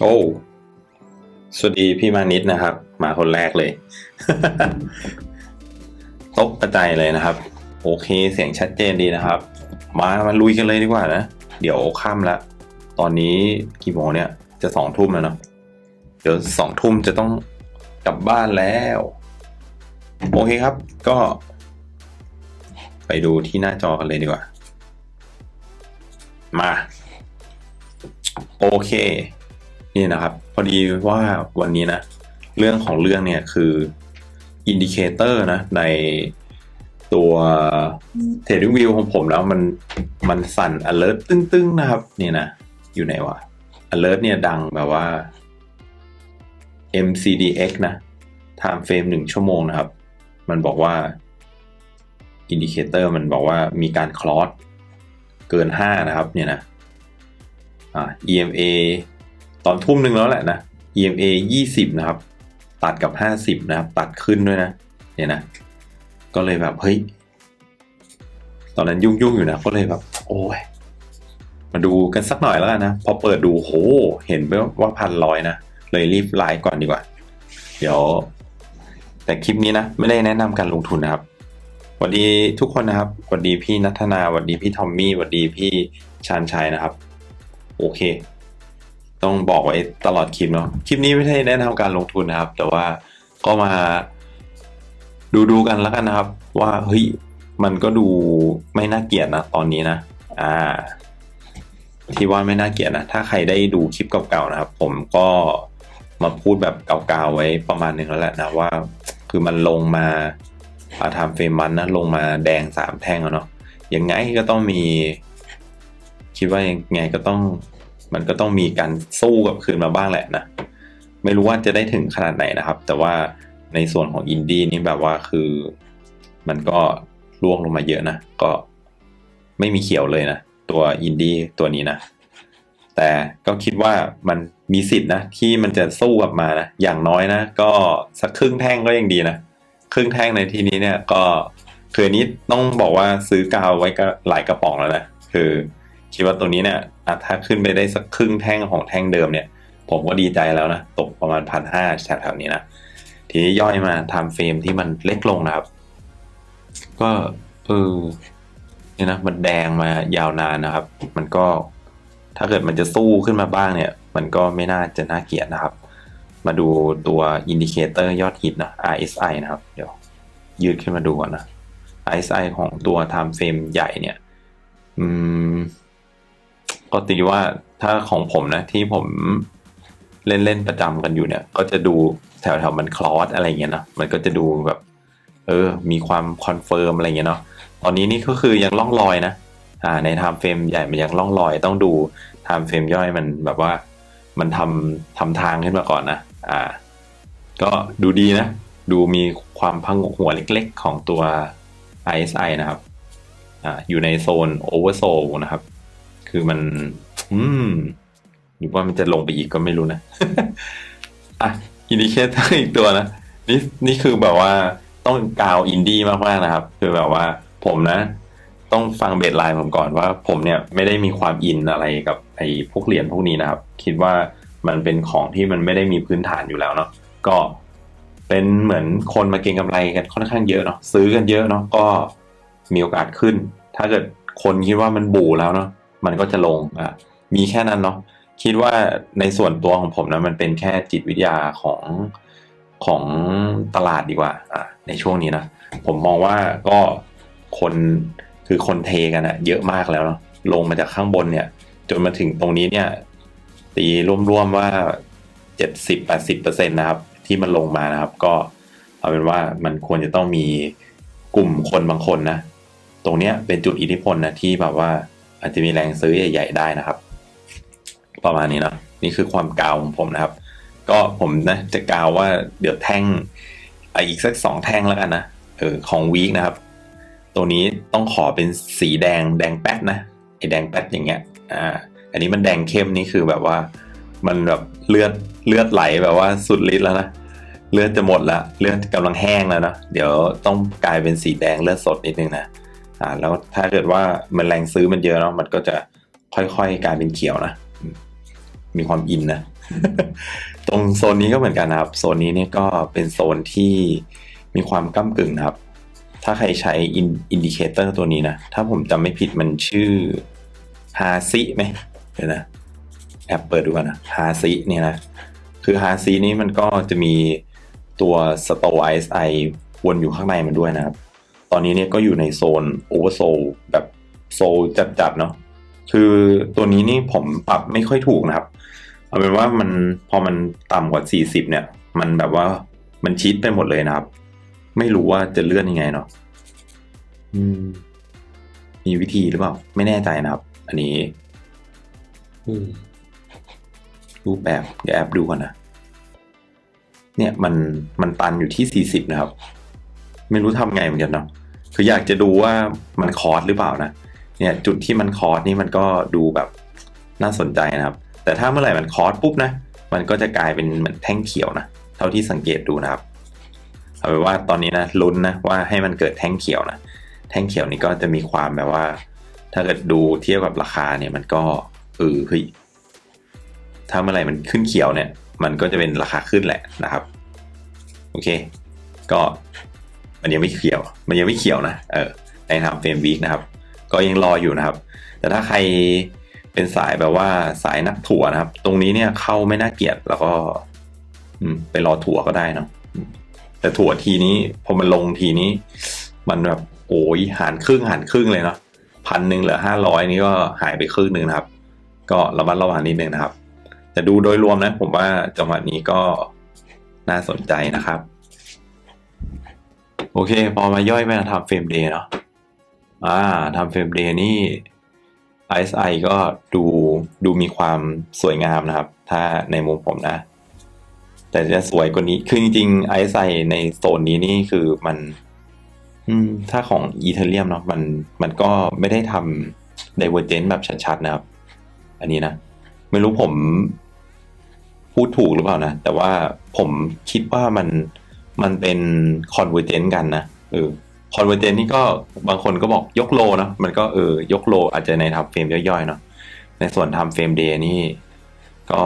โอ้สวัสดีพี่มานิดนะครับ มาคนแรกเลยตกกระจายเลยนะครับ โอเคเสียงชัดเจนดีนะครับ มามาลุยกันเลยดีกว่านะ เดี๋ยวค่ำละ ตอนนี้กี่โมงเนี่ย จะสองทุ่มแล้วเนาะเดี๋ยวสองทุ่มจะต้องกลับบ้านแล้ว โอเคครับ ก็ ไปดูที่หน้าจอกันเลยดีกว่า มา โอเค นี่นะครับ พอดีว่าวันนี้นะ เรื่องของเรื่องเนี่ยคืออินดิเคเตอร์นะ ในตัว Trading View ของผมแล้วมันมันสั่น alert ตึ้งๆ นะครับ นี่นะ อยู่ไหนวะ alert เนี่ยดังแบบว่า MCDX นะ time frame หนึ่งชั่วโมงนะครับ มันบอกว่าอินดิเคเตอร์มันบอกว่ามีการคลอสเกิน 5 นะครับ เนี่ยนะ อ่า EMA ตอนทุ่มหนึ่งแล้วแหละนะ EMA 20 นะครับ ตัดกับ 50 นะครับ ตัดขึ้นด้วยนะ เนี่ยนะ ก็เลยแบบ เฮ้ย ตอนนั้นยุ่งๆอยู่นะ ก็เลยแบบ โอ้ย มาดูกันสักหน่อยแล้วกันนะ พอเปิดดูโห เห็นไปว่าพันร้อยนะ เลยรีบไลน์ก่อนดีกว่า เดี๋ยว แต่คลิปนี้นะ ไม่ได้แนะนำการลงทุนนะครับสวัสดีทุกคนนะครับ สวัสดีพี่นัทนา สวัสดีพี่ทอมมี่ สวัสดีพี่ชานชัยนะครับ โอเค ต้องบอกไว้ตลอดคลิปเนาะคลิปนี้ไม่ได้แนะนำการลงทุนนะครับ แต่ว่าก็มาดูดูกันแล้วกันนะครับ ว่าเฮ้ยมันก็ดูไม่น่าเกลียดนะตอนนี้นะ อ่า ที่ว่าไม่น่าเกลียดนะ ถ้าใครได้ดูคลิปเก่าๆนะครับ ผมก็มาพูดแบบเก่าๆไว้ประมาณนึงแล้วแหละนะว่า คือมันลงมาอาทำเฟรมมันนะลงมาแดงสามแท่งอะเนาะยังไงก็ต้องมี คิดว่ายังไงก็ต้อง มันก็ต้องมีการสู้กับคืนมาบ้างแหละนะไม่รู้ว่าจะได้ถึงขนาดไหนนะครับ แต่ว่าในส่วนของอินดี้นี่แบบว่าคือมันก็ร่วงลงมาเยอะนะ ก็ไม่มีเขียวเลยนะ ตัวอินดี้ตัวนี้นะ แต่ก็คิดว่ามันมีสิทธินะ ที่มันจะสู้กลับมานะ อย่างน้อยนะ ก็สักครึ่งแท่งก็ยังดีนะ ครึ่งแท่งในที่นี้เนี่ยก็คือนนี้ต้องบอกว่าซื้อกาวไว้ก็หลายกระป๋องแล้วนะ คือ คิดว่าตัวนี้เนี่ยถ้าขึ้นไปได้สักครึ่งแท่งของแท่งเดิมเนี่ย ผมก็ดีใจแล้วนะ ตกประมาณพันห้าแถวๆนี้นะ ทีนี้ย่อยมาทำเฟรมที่มันเล็กลงนะครับ ก็เออเนี่ยนะมันแดงมายาวนานนะครับ มันก็ถ้าเกิดมันจะสู้ขึ้นมาบ้างเนี่ย มันก็ไม่น่าจะน่าเกลียดนะครับ มาดูตัวอินดิเคเตอร์ยอดฮิตนะ RSI นะครับ เดี๋ยวยืดขึ้นมาดูก่อนนะ RSI ของตัว time frame ใหญ่เนี่ย อืม ก็ตีว่าถ้าของผมนะที่ผมเล่นเล่นๆประจำกันอยู่เนี่ย ก็จะดูแถวแถวๆมันคลอสอะไรเงี้ยนะมันก็จะดูแบบ เออ มีความคอนเฟิร์มอะไรเงี้ยเนาะตอนนี้นี่ก็คือยังล่องลอยนะอ่าใน time frame ใหญ่มันยังล่องลอย ต้องดู time frame ย่อยมันแบบว่า มันทำทำทางขึ้นมาก่อนนะอ่า ก็ดูดีนะ ดูมีความพังหัวเล็กๆของตัว ISI นะครับอ่าอยู่ในโซน oversold นะครับ คือมัน อืมหรือว่ามันจะลงไปอีกก็ไม่รู้นะ อะอินดิเคเตอร์อีกตัวนะ นี่นี่คือแบบว่าต้องกาวอินดี้มากๆนะครับ คือแบบว่าผมนะ ต้องฟังเบสไลน์ผมก่อนว่า ผมเนี่ยไม่ได้มีความอินอะไรกับไอ้พวกเหรียญพวกนี้นะครับ คิดว่ามันเป็นของที่มันไม่ได้มีพื้นฐานอยู่แล้วเนาะก็เป็นเหมือนคนมาเก็งกำไรกันค่อนข้างเยอะเนาะซื้อกันเยอะเนาะก็มีโอกาสขึ้น ถ้าเกิดคนคิดว่ามันบูแล้วเนาะ มันก็จะลงอะมีแค่นั้นเนาะคิดว่าในส่วนตัวของผมนะมันเป็นแค่จิตวิทยาของของตลาดดีกว่าอะในช่วงนี้นะผมมองว่าก็คนคือคนเทกันอะเยอะมากแล้วเนาะลงมาจากข้างบนเนี่ย จนมาถึงตรงนี้เนี่ย ตีร่วมๆว่าเจ็ดสิบแปดสิบเปอร์เซ็นตนะครับ ที่มันลงมานะครับ ก็เอาเป็นว่ามันควรจะต้องมีกลุ่มคนบางคนนะ ตรงเนี้ยเป็นจุดอิทธิพลนะที่แบบว่า อาจจะมีแรงซื้อใหญ่ ๆ ได้นะครับ ประมาณนี้เนาะนี่คือความกาวของผมนะครับ ก็ผมนะจะกาวว่าเดี๋ยวแท่งอีกสักสองแท่งแล้วกันนะเออของวีคนะครับ ตัวนี้ต้องขอเป็นสีแดงแดงแป๊ดนะไอแดงแป๊ดอย่างเงี้ยอ่าอันนี้มันแดงเข้มนี่คือแบบว่า มันแบบเลือดเลือดไหลแบบว่าสุดฤทธิ์แล้วนะเลือดจะหมดละเลือดกำลังแห้งแล้วนะเดี๋ยวต้องกลายเป็นสีแดงเลือดสดนิดนึงนะ อ่าแล้วถ้าเกิดว่ามันแรงซื้อมันเยอะเนาะมันก็จะค่อยๆกลายเป็นเขียวนะมีความอินนะ ตรงโซนนี้ก็เหมือนกันนะครับ โซนนี้เนี่ยก็เป็นโซนที่มีความก้ากึ่งนะครับ ถ้าใครใช้อินดิเคเตอร์ตัวนี้นะ ถ้าผมจำไม่ผิดมันชื่อฮาซิไหมเดี๋ยวนะแอปเปิดดูกันนะฮาซิเนี่ยนะ คือฮาซินี่มันก็จะมีตัวสโตไอซ์ไอวนอยู่ข้างในมันด้วยนะครับ ตอนนี้เนี่ยก็อยู่ในโซนโอเวอร์โซลแบบโซลจัดๆเนาะคือตัวนี้นี่ผมปรับไม่ค่อยถูกนะครับ เอาเป็นว่ามันพอมันต่ำกว่า 40 เนี่ย มันแบบว่ามันชิดไปหมดเลยนะครับ ไม่รู้ว่าจะเลื่อนยังไงเนาะอืมมีวิธีหรือเปล่า ไม่แน่ใจนะครับ อันนี้อืมรูปแบบเดี๋ยวแอปดูก่อนนะเนี่ยมันมันตันอยู่ที่ 40 นะครับ ไม่รู้ทำไงเหมือนกันเนาะ คืออยากจะดูว่ามันคอร์สหรือเปล่านะ เนี่ยจุดที่มันคอร์สนี่มันก็ดูแบบน่าสนใจนะครับ แต่ถ้าเมื่อไหร่มันคอร์สปุ๊บนะ มันก็จะกลายเป็นเหมือนแท่งเขียวนะ เท่าที่สังเกตดูนะครับ เอาเป็นว่าตอนนี้นะลุ้นนะว่าให้มันเกิดแท่งเขียวนะ แท่งเขียวนี่ก็จะมีความแบบว่า ถ้าเกิดดูเทียบกับราคาเนี่ยมันก็เออเฮ้ยถ้าเมื่อไหร่มันขึ้นเขียวเนี่ย มันก็จะเป็นราคาขึ้นแหละนะครับ โอเค ก็ มันยังไม่เขียว มันยังไม่เขียวนะ เออในทำเฟรมวีคนะครับ ก็ยังรออยู่นะครับ แต่ถ้าใครเป็นสายแบบว่าสายนักถั่วนะครับ ตรงนี้เนี่ยเข้าไม่น่าเกลียดแล้วก็ อืมไปรอถั่วก็ได้เนาะแต่ถั่วทีนี้พอมันลงทีนี้ มันแบบโอ้ยหารครึ่งหารครึ่งเลยเนาะพันหนึ่งเหลือห้าร้อยนี่ก็หายไปครึ่งหนึ่งนะครับ ก็ระมัดระวังนิดนึงนะครับ แต่ดูโดยรวมนะ ผมว่าจังหวะนี้ก็น่าสนใจนะครับ โอเค พอมาย่อยไปทำเฟรมเดย์เนาะอ่าทำเฟรมเดย์นี่ ISI ก็ดูดูมีความสวยงามนะครับ ถ้าในมุมผมนะ แต่จะสวยกว่านี้ คือจริงๆ ISI ในโซนนี้นี่คือมัน อืม ถ้าของอีเทเรียมเนาะมันมันก็ไม่ได้ทำ Divergent แบบชัดๆนะครับ อันนี้นะ ไม่รู้ผมพูดถูกหรือเปล่านะ แต่ว่าผมคิดว่ามัน มันเป็น Convergent กันนะเออคอนเวอร์เจนต์นี่ก็บางคนก็บอกยกโลนะมันก็เออยกโลอาจจะในทำเฟรมย่อยๆเนาะในส่วนทำเฟรมเดย์นี่ก็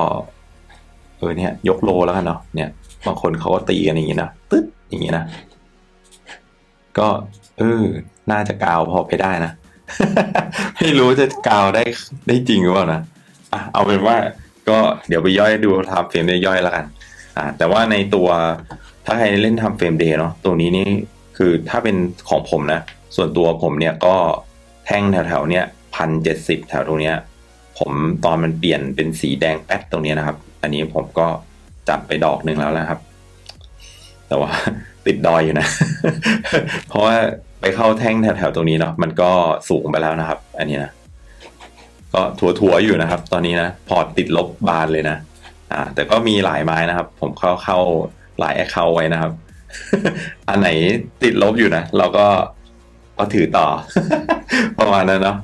เออเนี่ย ยกโลแล้วกันเนาะเนี่ยบางคนเขาก็ตีกันอย่างนี้นะตึ๊ดอย่างนี้นะ ก็เออน่าจะกาวพอไปได้นะ ไม่รู้จะกาวได้ได้จริงหรือเปล่านะอะเอาเป็นว่าก็เดี๋ยวไปย่อยดูทำเฟรมย่อยๆแล้วกัน อ่าแต่ว่าในตัว ถ้าใครเล่นทำเฟรมเดย์เนาะตัวนี้นี่คือถ้าเป็นของผมนะ ส่วนตัวผมเนี่ยก็แท่งแถวๆเนี้ยพันเจ็ดสิบแถวตรงเนี้ยผมตอนมันเปลี่ยนเป็นสีแดงแป๊ดตรงเนี้ยนะครับ อันนี้ผมก็จับไปดอกหนึ่งแล้วนะครับ แต่ว่าติดดอยอยู่นะ เพราะว่าไปเข้าแท่งแถวๆตรงนี้เนาะมันก็สูงไปแล้วนะครับ อันนี้นะก็ถัวๆอยู่นะครับ ตอนนี้นะพอร์ตติดลบบานเลยนะ อ่า แต่ก็มีหลายไม้นะครับ ผมเข้าเข้า หลายแอคเคาท์ไว้นะครับ อันไหนติดลบอยู่นะ เราก็ก็ถือต่อ ประมาณนั้นเนาะ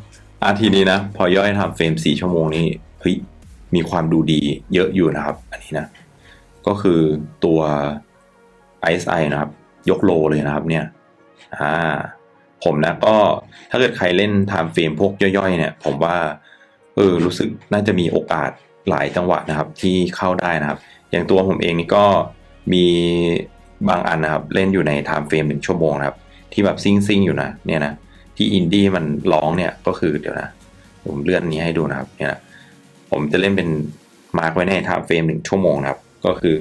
อาทีนี้นะ พอย่อยทำเฟรมสี่ชั่วโมงนี้เฮ้ยมีความดูดีเยอะอยู่นะครับ อันนี้นะ ก็คือตัว ISI นะครับ ยกโลเลยนะครับเนี่ยอ่าผมนะก็ถ้าเกิดใครเล่นไทม์เฟรมพวกย่อยๆ เนี่ย ผมว่าเออรู้สึกน่าจะมีโอกาสหลายจังหวะนะครับ ที่เข้าได้นะครับ อย่างตัวผมเองนี่ก็ มีบางอันนะครับ เล่นอยู่ในไทม์เฟรมหนึ่งชั่วโมงครับ ที่แบบซิ่งซิงอยู่นะ เนี่ยนะ ที่อินดี้มันร้องเนี่ยก็คือเดี๋ยวนะ ผมเลื่อนนี้ให้ดูนะครับ เนี่ยนะผมจะเล่นเป็นมาร์กไว้ในไทม์เฟรมหนึ่งชั่วโมงครับ ก็คือ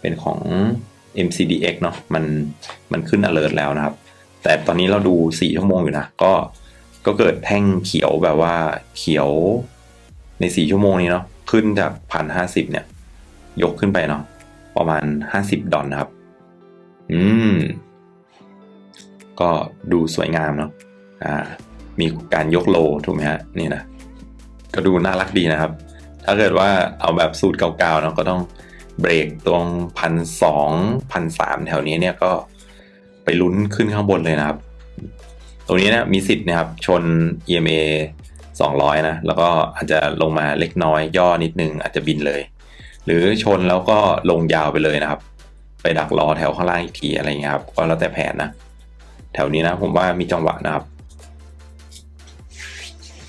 เป็นของ MCDX เนาะมันมันขึ้น alert แล้วนะครับ แต่ตอนนี้เราดูสี่ชั่วโมงอยู่นะ ก็ก็เกิดแท่งเขียวแบบว่าเขียวในสี่ชั่วโมงนี้เนาะขึ้นจากพันห้าสิบเนี่ย ยกขึ้นไปเนาะ ประมาณห้าสิบดอลนะครับ อืม ก็ดูสวยงามเนาะ อ่า มีการยกโลถูกไหมฮะ นี่นะ ก็ดูน่ารักดีนะครับ ถ้าเกิดว่าเอาแบบสูตรเก่าๆเนาะก็ต้องเบรกตรงพันสองพันสามแถวนี้เนี่ยก็ไปลุ้นขึ้นข้างบนเลยนะครับ ตรงนี้เนะมีสิทธิ์นะครับ ชน EMA 200 นะ แล้วก็อาจจะลงมาเล็กน้อยย่อนิดนึงอาจจะบินเลย หรือชนแล้วก็ลงยาวไปเลยนะครับ ไปดักรอแถวข้างล่างอีกทีอะไรเงี้ยครับก็แล้วแต่แผนนะ แถวนี้นะผมว่ามีจังหวะนะครับ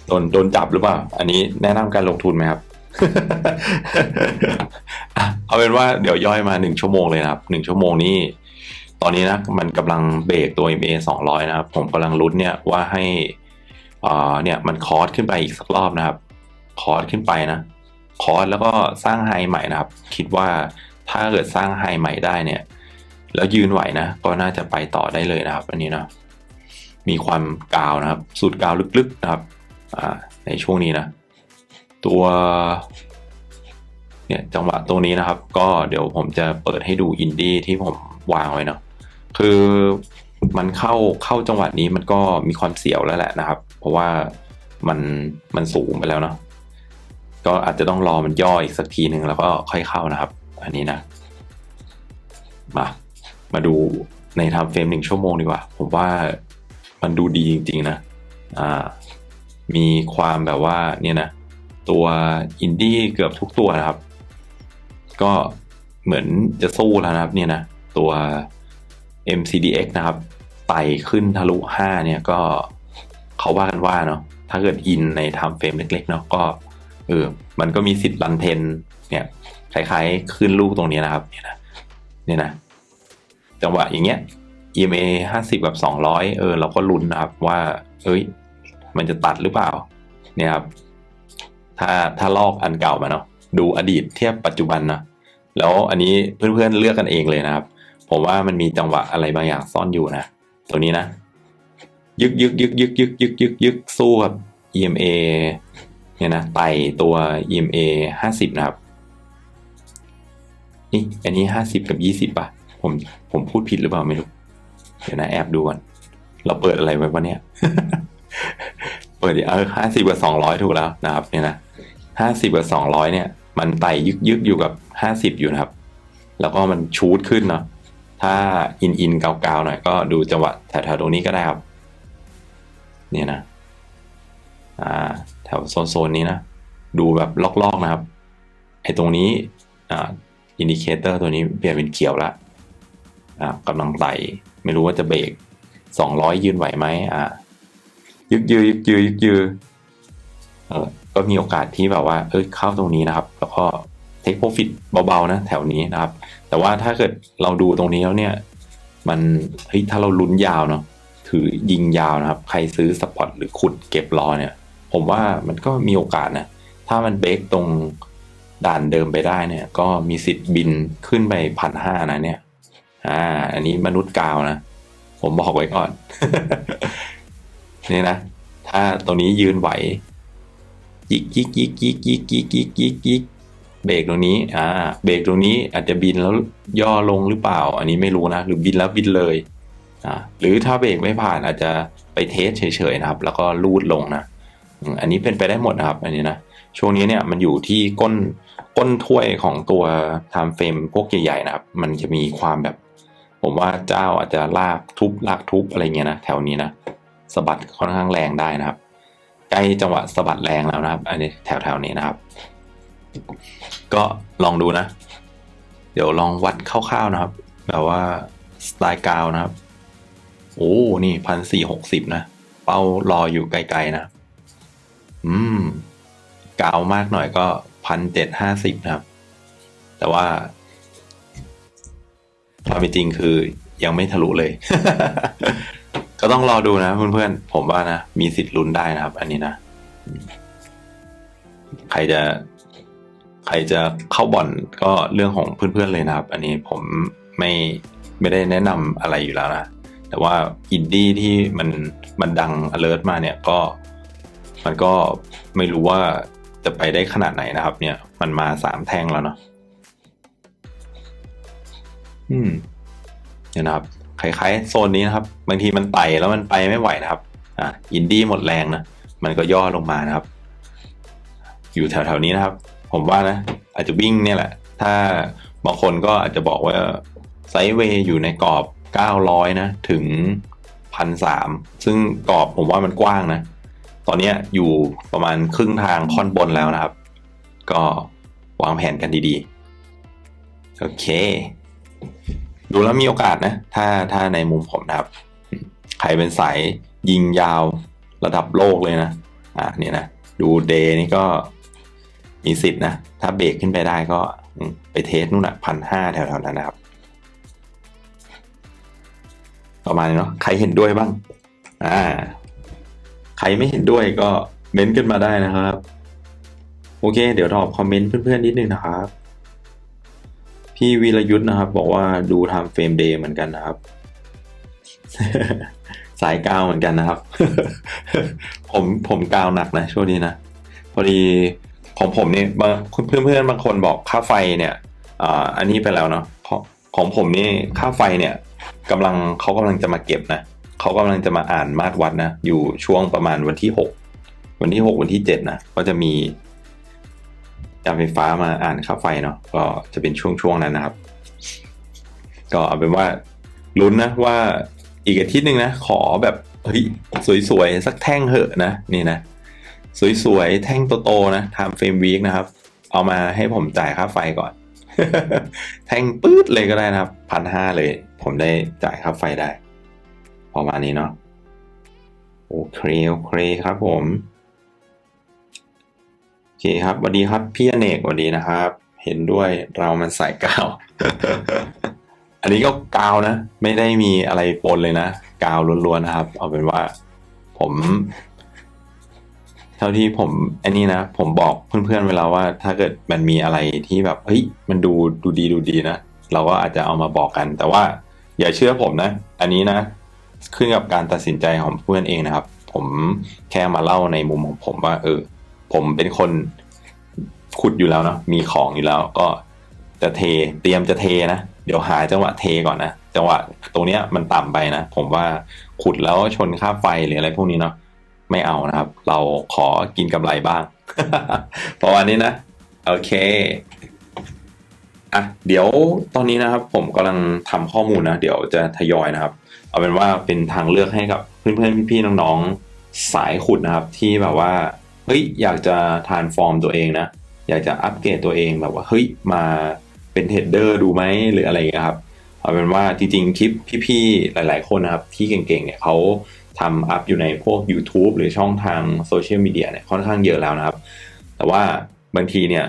โดนโดนจับหรือเปล่า อันนี้แนะนำการลงทุนไหมครับ เอาเป็นว่าเดี๋ยวย่อยมาหนึ่งชั่วโมงเลยนะครับหนึ่งชั่วโมงนี้ ตอนนี้นะมันกำลังเบรกตัว MA 200 นะครับ ผมกำลังลุ้นเนี่ยว่าให้อ่าเนี่ยมันคอร์สขึ้นไปอีกสักรอบนะครับ คอร์สขึ้นไปนะ คอร์สแล้วก็สร้างไฮใหม่นะครับ คิดว่าถ้าเกิดสร้างไฮใหม่ได้เนี่ย แล้วยืนไหวนะ ก็น่าจะไปต่อได้เลยนะครับ อันนี้นะมีความกาวนะครับ สูตรกาวลึกๆนะครับในช่วงนี้นะ ตัวเนี่ยจังหวะตรงนี้นะครับ ก็เดี๋ยวผมจะเปิดให้ดูอินดี้ที่ผมวางไว้เนาะคือมันเข้าเข้าจังหวะนี้มันก็มีความเสียวแล้วแหละนะครับ เพราะว่ามันมันสูงไปแล้วเนาะ ก็อาจจะต้องรอมันย่ออีกสักทีหนึ่งแล้วก็ค่อยเข้านะครับ อันนี้นะ มา มาดูในไทม์เฟรมหนึ่งชั่วโมงดีกว่า ผมว่ามันดูดีจริง ๆ นะ อ่า มีความแบบว่าเนี่ยนะ ตัวอินดี้เกือบทุกตัวนะครับ ก็เหมือนจะสู้แล้วนะครับ เนี่ยนะ ตัว MCDX นะครับไต่ขึ้นทะลุ 5 เนี่ยก็เขาว่ากันว่าเนาะถ้าเกิดอินในไทม์เฟรมเล็ก ๆ เนาะก็ เออ มันก็มีสิทธิ์รันเทน เนี่ยคล้ายๆขึ้นลูกตรงนี้นะครับเนี่ยนะเนี่ยนะ จังหวะอย่างเงี้ย EMA 50กับ200เออเราก็ลุ้นนะครับว่า เอ้ย มันจะตัดหรือเปล่า เนี่ยครับ ถ้าถ้าลอกอันเก่ามาเนาะดูอดีตเทียบปัจจุบันนะแล้วอันนี้เพื่อนๆเลือกกันเองเลยนะครับ ผมว่ามันมีจังหวะอะไรบางอย่างซ่อนอยู่นะตัวนี้นะ ยึกยึกยึกยึกยึกยึกยึกยึกสู้กับ EMA เนี่ยนะไต่ตัว EMA 50 นะครับ นี่ อันนี้ 50 กับ 20ป่ะ ผม ผมพูดผิดหรือเปล่าไม่รู้ เดี๋ยวนะแอบดูก่อน เราเปิดอะไรไว้วะเนี่ย เปิดเออห้าสิบกับสองร้อยถูกแล้วนะครับ เนี่ยนะห้าสิบกับสองร้อยเนี่ย มันไต่ยึกยึกอยู่กับห้าสิบอยู่นะครับ แล้วก็มันชูดขึ้นเนาะ ถ้าอินอินเกาๆหน่อยก็ดูจังหวะแถวๆตรงนี้ก็ได้ครับ เนี่ยนะ อ่า วโซนๆนี้นะ ดูแบบลอกๆนะครับ ไอ้ตรงนี้อ่าอินดิเคเตอร์ตัวนี้เปลี่ยนเป็นเขียวละอ่ากำลังไต่ไม่รู้ว่าจะเบรกสองร้อยยืนไหวไหมอ่ายึกยือยึกยือยึกยือเออก็มีโอกาสที่แบบว่า เออเข้าตรงนี้นะครับ แล้วก็เทคโปรฟิตเบาๆนะ แถวนี้นะครับ แต่ว่าถ้าเกิดเราดูตรงนี้แล้วเนี่ย มันเฮ้ยถ้าเราลุ้นยาวเนาะถือยิงยาวนะครับ ใครซื้อสปอตหรือขุดเก็บรอเนี่ย ผมว่ามันก็มีโอกาสนะ ถ้ามันเบรกตรงด่านเดิมไปได้เนี่ย ก็มีสิทธิ์บินขึ้นไปพันห้านะเนี่ย อ่า อันนี้มนุษย์กาวนะ ผมบอกไว้ก่อน นี่นะ ถ้าตรงนี้ยืนไหวยิกยิกยิกยิกยิกยิกยิกยิกยิกเบรกตรงนี้ อ่า เบรกตรงนี้อาจจะบินแล้วย่อลงหรือเปล่า อันนี้ไม่รู้นะ หรือบินแล้วบินเลย อ่า หรือถ้าเบรกไม่ผ่านอาจจะไปเทสเฉยๆนะครับ แล้วก็ลูดลงนะ อันนี้เป็นไปได้หมดนะครับ อันนี้นะช่วงนี้เนี่ยมันอยู่ที่ก้นก้นถ้วยของตัวไทม์เฟรมพวกใหญ่ๆนะครับ มันจะมีความแบบ ผมว่าเจ้าอาจจะลากทุบลากทุบอะไรเงี้ยนะแถวนี้นะสะบัดค่อนข้างแรงได้นะครับ ใกล้จังหวะสะบัดแรงแล้วนะครับ อันนี้แถวๆนี้นะครับ ก็ลองดูนะ เดี๋ยวลองวัดคร่าวๆนะครับ แบบว่าสไตล์กาวนะครับ โอ้นี่พันสี่หกสิบนะ เป้ารออยู่ไกลๆนะ อืม กาวมากหน่อยก็พันเจ็ดห้าสิบครับ แต่ว่าความเป็นจริงคือยังไม่ทะลุเลย ก็ต้องรอดูนะเพื่อนๆ ผมว่านะ มีสิทธิ์ลุ้นได้นะครับ อันนี้นะ ใครจะ ใครจะเข้าบ่อนก็เรื่องของเพื่อนๆเลยนะครับ อันนี้ผมไม่ไม่ได้แนะนำอะไรอยู่แล้วนะ แต่ว่าอินดี้ที่มันมันดัง alert มาเนี่ยก็ มันก็ไม่รู้ว่าจะไปได้ขนาดไหนนะครับ เนี่ย มันมาสามแท่งแล้วเนาะอืมเนี่ยนะครับคล้ายๆโซนนี้นะครับ บางทีมันไต่แล้วมันไปไม่ไหวนะครับ อะอินดี้หมดแรงนะ มันก็ย่อลงมานะครับ อยู่แถวๆนี้นะครับ ผมว่านะ อาจจะวิ่งเนี่ยแหละ ถ้าบางคนก็อาจจะบอกว่าไซด์เวย์อยู่ในกรอบ 900 นะ ถึง1,300 ซึ่งกรอบผมว่ามันกว้างนะ ตอนนี้อยู่ประมาณครึ่งทางค่อนบนแล้วนะครับ ก็วางแผนกันดีๆ โอเค ดูแล้วมีโอกาสนะ ถ้าถ้าในมุมผมนะครับ ใครเป็นสายยิงยาวระดับโลกเลยนะ อะเนี่ยนะ ดูเดย์นี่ก็มีสิทธิ์นะ ถ้าเบรกขึ้นไปได้ก็ไปเทสนู่นอะพันห้าแถวๆนั้นนะครับ ประมาณนี้เนาะใครเห็นด้วยบ้าง อ่า รไม่เห็นด้วยก็เม้นต์กันมาได้นะครับ โอเค เดี๋ยวตอบคอมเมนต์เพื่อนๆนิดนึงนะครับ พี่วีรยุทธ์นะครับ บอกว่าดูทำเฟรมเดย์เหมือนกันนะครับ สายกาวเหมือนกันนะครับ ผมผมกาวหนักนะช่วงนี้นะ พอดีของผมนี่บางเพื่อนเพื่อนๆบางคนบอกค่าไฟเนี่ยอ,อันนี้ไปแล้วเนาะของผมนี่ค่าไฟเนี่ยกำลังเขากำลังจะมาเก็บนะ เขากำลังจะมาอ่านมาตรวัดนะ อยู่ช่วงประมาณวันที่หกวันที่หกวันที่เจ็ดนะ ก็จะมีการไฟฟ้ามาอ่านค่าไฟเนาะก็จะเป็นช่วงๆนั้นนะครับ ก็เอาเป็นว่าลุ้นนะว่าอีกอาทิตย์หนึ่งนะ ขอแบบเฮ้ยสวยๆ สักแท่งเหอะนะ นี่นะ สวยๆ แท่งโตๆนะทำเฟรมวีคนะครับ เอามาให้ผมจ่ายค่าไฟก่อน แท่งปื๊ดเลยก็ได้นะครับพันห้าเลย ผมได้จ่ายค่าไฟได้ ประมาณนี้เนาะโอเคโอเคครับผมโอเคครับสวัสดีครับพี่อเนกสวัสดีนะครับ เห็นด้วยเรามันใส่กาว อันนี้ก็กาวนะ ไม่ได้มีอะไรปนเลยนะ กาวล้วนๆนะครับ เอาเป็นว่า ผมเท่าที่ผมอันนี้นะ ผมบอกเพื่อนๆเวลาว่า ถ้าเกิดมันมีอะไรที่แบบเฮ้ยมันดูดูดีดูดีนะเราก็อาจจะเอามาบอกกัน แต่ว่า อย่าเชื่อผมนะ อันนี้นะ ขึ้นกับการตัดสินใจของเพื่อนเองนะครับ ผมแค่มาเล่าในมุมของผมว่า เออ ผมเป็นคนขุดอยู่แล้วเนาะมีของอยู่แล้วก็จะเทเตรียมจะเทนะ เดี๋ยวหาจังหวะเทก่อนนะจังหวะตรงเนี้ยมันต่ำไปนะ ผมว่าขุดแล้วชนค่าไฟหรืออะไรพวกนี้เนาะไม่เอานะครับ เราขอกินกำไรบ้าง ประมาณนี้นะ โอเคอะเดี๋ยวตอนนี้นะครับ ผมกำลังทำข้อมูลนะ เดี๋ยวจะทยอยนะครับ เอาเป็นว่าเป็นทางเลือกให้กับเพื่อนๆพี่ๆน้องๆสายขุดนะครับ ที่แบบว่าเฮ้ยอยากจะทานฟอร์มตัวเองนะ อยากจะอัปเกรดตัวเองแบบว่าเฮ้ยมาเป็นเทรดเดอร์ดูไหมหรืออะไรครับเอาเป็นว่าจริงๆคลิปพี่ๆหลาย ๆ คนนะครับที่เก่งๆเนี่ยเขาทำอัพอยู่ในพวก YouTube หรือช่องทางโซเชียลมีเดียเนี่ยค่อนข้างเยอะแล้วนะครับ แต่ว่าบางทีเนี่ย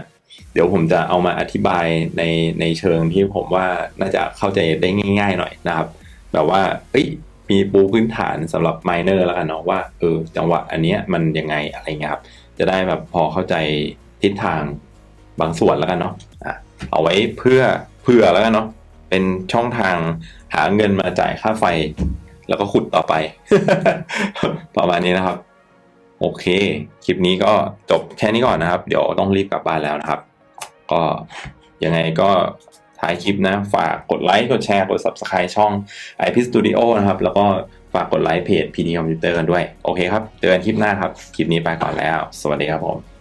เดี๋ยวผมจะเอามาอธิบายในในเชิงที่ผมว่าน่าจะเข้าใจได้ง่าย ๆ หน่อยนะครับ แบบว่า เอ้ย มีปูพื้นฐานสำหรับไมเนอร์แล้วกันเนาะว่า เออ จังหวะอันเนี้ยมันยังไงอะไรเงี้ยครับ จะได้แบบพอเข้าใจทิศทางบางส่วนแล้วกันเนาะ อะ เอาไว้เพื่อเพื่อแล้วกันเนาะ เป็นช่องทางหาเงินมาจ่ายค่าไฟ แล้วก็ขุดต่อไป ประมาณนี้นะครับ โอเค คลิปนี้ก็จบแค่นี้ก่อนนะครับ เดี๋ยวต้องรีบกลับบ้านแล้วนะครับ ก็ยังไงก็ ท้ายคลิปนะ ฝากกดไลค์ กดแชร์ กด Subscribe ช่อง IP Studio นะครับ แล้วก็ฝากกดไลค์เพจ PD Computer กันด้วย โอเคครับ เจอกันคลิปหน้าครับ คลิปนี้ไปก่อนแล้ว สวัสดีครับผม